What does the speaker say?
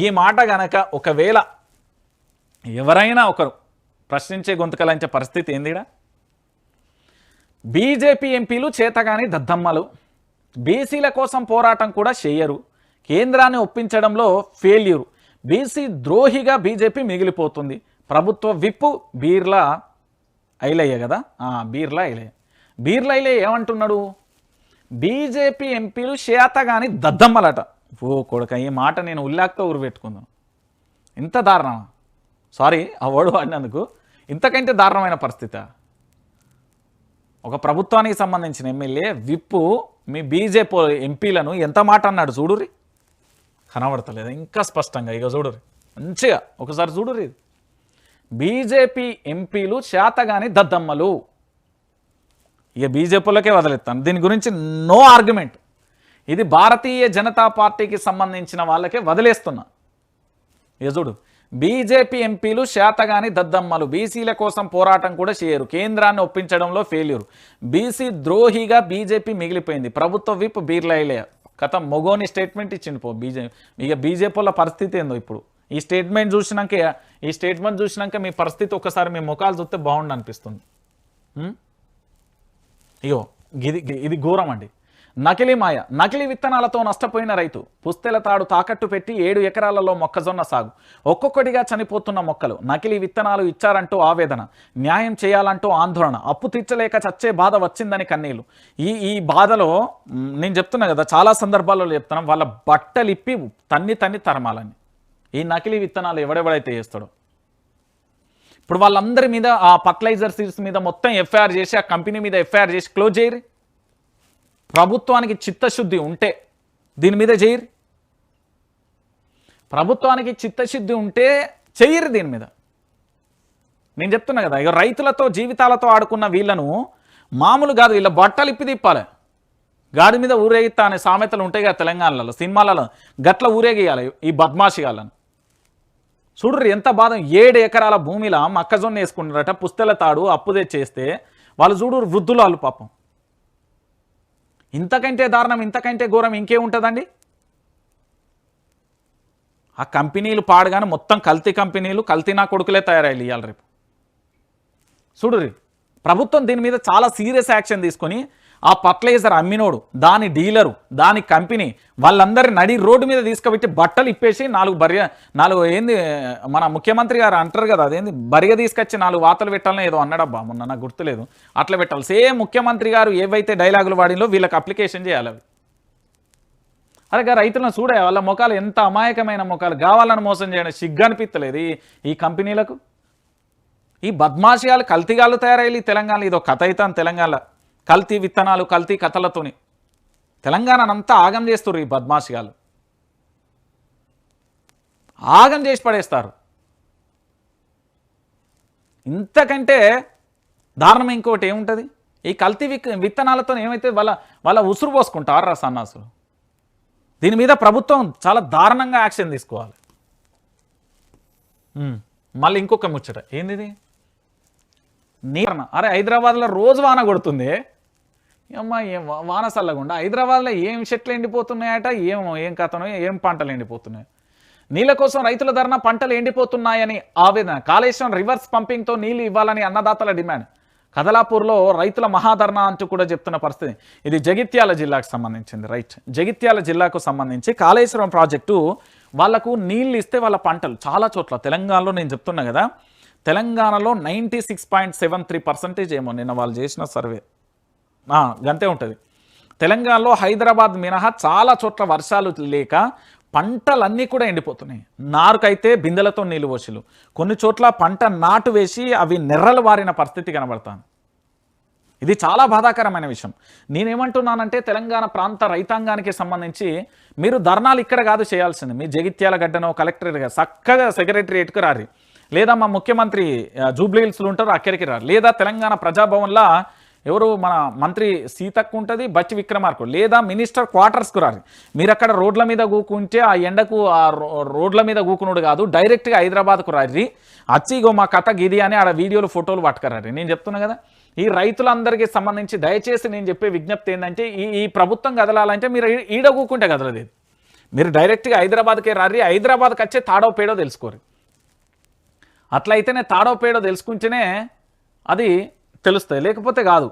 ఈ మాట గనక ఒకవేళ ఎవరైనా ఒకరు ప్రశ్నించే గొంతుకలంచే పరిస్థితి ఏందిడా? బీజేపీ ఎంపీలు చేతగాని దద్దమ్మలు బీసీల కోసం పోరాటం కూడా చేయరు కేంద్రాన్ని ఒప్పించడంలో ఫెయిల్యూరు బీసీ ద్రోహిగా బీజేపీ మిగిలిపోతుంది. ప్రభుత్వ విప్పు బీర్లా ఐలయ్య కదా? బీర్లా ఐలయ్య. బీర్లా ఐలయ్య ఏమంటున్నాడు? బీజేపీ ఎంపీలు చేతగాని దద్దమ్మలట. ఓ కొడుక ఈ మాట నేను ఉల్లాక్తో ఊరుపెట్టుకుందాం. ఇంత దారుణమా? సారీ ఆ వర్డ్ వాడినందుకు. ఇంతకంటే దారుణమైన పరిస్థితి? ఒక ప్రభుత్వానికి సంబంధించిన ఎమ్మెల్యే విప్పు మీ బీజేపీ ఎంపీలను ఎంత మాట అన్నాడు చూడురి కనబడతలేదు ఇంకా స్పష్టంగా ఇక చూడురి మంచిగా ఒకసారి చూడురి ఇది. బీజేపీ ఎంపీలు చేతగాని దద్దమ్మలు. ఇక బీజేపీలకే వదిలేస్తాను. దీని గురించి నో ఆర్గ్యుమెంట్ ఇది భారతీయ జనతా పార్టీకి సంబంధించిన వాళ్ళకే వదిలేస్తున్నా. యజుడు బీజేపీ ఎంపీలు శాతగాని దద్దమ్మలు బీసీల కోసం పోరాటం కూడా చేయరు. కేంద్రాన్ని ఒప్పించడంలో ఫెయిల్యూర్ బీసీ ద్రోహిగా బీజేపీ మిగిలిపోయింది. ప్రభుత్వ విప్ బీర్లైలే కథ మొగోని స్టేట్మెంట్ ఇచ్చింది పో బీజేపీ ఇక బీజేపీల పరిస్థితి ఏందో ఇప్పుడు? ఈ స్టేట్మెంట్ చూసినాక ఈ స్టేట్మెంట్ చూసినాక మీ పరిస్థితి ఒకసారి మీ ముఖాలు చూస్తే బాగుండు అనిపిస్తుంది. ఇగో ఇది ఇది ఘోరం అండి. నకిలీ మాయ నకిలీ విత్తనాలతో నష్టపోయిన రైతు. పుస్తెల తాడు తాకట్టు పెట్టి ఏడు ఎకరాలలో మొక్కజొన్న సాగు. ఒక్కొక్కటిగా చనిపోతున్న మొక్కలు నకిలీ విత్తనాలు ఇచ్చారంటూ ఆవేదన. న్యాయం చేయాలంటూ ఆందోళన. అప్పు తీర్చలేక చచ్చే బాధ వచ్చిందని కన్నీళ్ళు ఈ ఈ బాధలో నేను చెప్తున్నా కదా చాలా సందర్భాల్లో చెప్తున్నాం వాళ్ళ బట్టలిప్పి తన్ని తన్ని తరమాలని. ఈ నకిలీ విత్తనాలు ఎవడెవడైతే చేస్తాడో. ఇప్పుడు వాళ్ళందరి మీద ఆ ఫర్టిలైజర్ సీడ్స్ మీద మొత్తం ఎఫ్ఐఆర్ చేసి ఆ కంపెనీ మీద ఎఫ్ఐఆర్ చేసి క్లోజ్ చేయరు. ప్రభుత్వానికి చిత్తశుద్ధి ఉంటే దీని మీద చేయరు. ప్రభుత్వానికి చిత్తశుద్ధి ఉంటే చెయ్యరు దీని మీద. నేను చెప్తున్నా కదా ఇక రైతులతో జీవితాలతో ఆడుకున్న వీళ్ళను మామూలు కాదు వీళ్ళ బట్టలు ఇప్పి తిప్పాలి. గాడి మీద ఊరేగిస్తా అనే సామెతలు ఉంటాయి కదా తెలంగాణలో సినిమాలలో గట్ల ఊరేగియాలి ఈ బద్మాషిగాలను చూడరు ఎంత బాధ. ఏడు ఎకరాల భూమిలో మక్కజొన్న వేసుకుంటారట పుస్తెల తాడు అప్పు తెచ్చేస్తే వాళ్ళు చూడరు వృద్ధులు వాళ్ళు పాపం. ఇంతకంటే దారుణం ఇంతకంటే ఘోరం ఇంకేముంటుందండి ఆ కంపెనీలు పాడగానే మొత్తం కల్తీ కంపెనీలు కల్తీ నా కొడుకులే తయారయ్యాలి ఇవాళ రేపు. చూడు ప్రభుత్వం దీని మీద చాలా సీరియస్ యాక్షన్ తీసుకొని ఆ ఫర్టిలైజర్ అమ్మినోడు దాని డీలరు దాని కంపెనీ వాళ్ళందరి నడి రోడ్డు మీద తీసుకుపెట్టి బట్టలు ఇప్పేసి నాలుగు బర్య నాలుగు ఏంది మన ముఖ్యమంత్రి గారు అంటారు కదా అదేంది బరిగ తీసుకొచ్చి నాలుగు వాతలు పెట్టాలని ఏదో అన్నాడబ్బా మొన్న నాకు గుర్తులేదు. అట్లా పెట్టాలి. సేమ్ ముఖ్యమంత్రి గారు ఏవైతే డైలాగులు వాడిలో వీళ్ళకి అప్లికేషన్ చేయాలి అవి. అలాగే రైతులను చూడే వాళ్ళ ముఖాలు ఎంత అమాయకమైన ముఖాలు. కావాలని మోసం చేయడం సిగ్గు అనిపిస్తలేదు ఈ కంపెనీలకు? ఈ బద్మాషియాలు కల్తీగాళ్ళు తయారయ్యి తెలంగాణ ఇదో కథ అవుతాను తెలంగాణ కల్తీ విత్తనాలు కల్తీ కథలతోని. తెలంగాణనంతా ఆగం చేస్తారు ఈ బద్మాషిగాళ్ళు. ఆగం చేసి పడేస్తారు. ఇంతకంటే దారుణం ఇంకోటి ఏముంటుంది? ఈ కల్తీ విక్ విత్తనాలతో ఏమైతే వాళ్ళ వాళ్ళ ఉసురు పోసుకుంటారు రా సన్నాసులు. దీని మీద ప్రభుత్వం చాలా దారుణంగా యాక్షన్ తీసుకోవాలి. మళ్ళీ ఇంకొక ముచ్చట. ఏంది నీరణ. అరే హైదరాబాద్లో రోజు వాన కొడుతుంది. అమ్మా ఏం వానసల్లగుండా హైదరాబాద్లో ఏం చెట్లు ఎండిపోతున్నాయట ఏం ఏం కథను ఏం పంటలు ఎండిపోతున్నాయి? నీళ్ళ కోసం రైతుల ధరన పంటలు ఎండిపోతున్నాయని ఆవేదన. కాళేశ్వరం రివర్స్ పంపింగ్తో నీళ్ళు ఇవ్వాలని అన్నదాతల డిమాండ్. కదలాపూర్లో రైతుల మహాధర్ణ అంటూ కూడా చెప్తున్న పరిస్థితి. ఇది జగిత్యాల జిల్లాకు సంబంధించింది. రైట్. జగిత్యాల జిల్లాకు సంబంధించి కాళేశ్వరం ప్రాజెక్టు వాళ్ళకు నీళ్ళు ఇస్తే వాళ్ళ పంటలు చాలా చోట్ల. తెలంగాణలో నేను చెప్తున్నా కదా తెలంగాణలో ninety six point seven three percentage ఏమో నిన్న వాళ్ళు చేసిన సర్వే. గంతే ఉంటుంది. తెలంగాణలో హైదరాబాద్ మినహా చాలా చోట్ల వర్షాలు లేక పంటలన్నీ కూడా ఎండిపోతున్నాయి. నారుకైతే బిందెలతో నీళ్ళు పోసిలు కొన్ని చోట్ల పంట నాటు వేసి అవి నెర్రలు వారిన పరిస్థితి కనబడతాను ఇది చాలా బాధాకరమైన విషయం. నేనేమంటున్నానంటే తెలంగాణ ప్రాంత రైతాంగానికి సంబంధించి మీరు ధర్నాలు ఇక్కడ కాదు చేయాల్సింది. మీ జగిత్యాల గడ్డనో కలెక్టరేట్గా చక్కగా సెక్రటరియేట్కి రారి. లేదా మా ముఖ్యమంత్రి జూబ్లీహిల్స్లో ఉంటారు అక్కడికి రారు. లేదా తెలంగాణ ప్రజాభవన్లో ఎవరు మన మంత్రి సీతక్కు ఉంటుంది బచ్చి విక్రమార్కు లేదా మినిస్టర్ క్వార్టర్స్కు రారు మీరు అక్కడ రోడ్ల మీద కూకుంటే ఆ ఎండకు ఆ రో- రోడ్ల మీద కూకునుడు కాదు డైరెక్ట్గా హైదరాబాద్కు రారి అచ్చిగో ఇగో మా కథ గిది అని ఆడ వీడియోలు ఫోటోలు పట్టుకరారు నేను చెప్తున్నా కదా ఈ రైతులందరికీ సంబంధించి దయచేసి నేను చెప్పే విజ్ఞప్తి ఏంటంటే ఈ ఈ ప్రభుత్వం కదలాలంటే మీరు ఈ- ఈడ కూకుంటే కదలదు మీరు డైరెక్ట్గా హైదరాబాద్కే రారి హైదరాబాద్కి వచ్చే తాడో పేడో తెలుసుకోరు అట్లయితేనే తాడో పేడో తెలుసుకుంటేనే అది తెలుస్తాయి. లేకపోతే కాదు.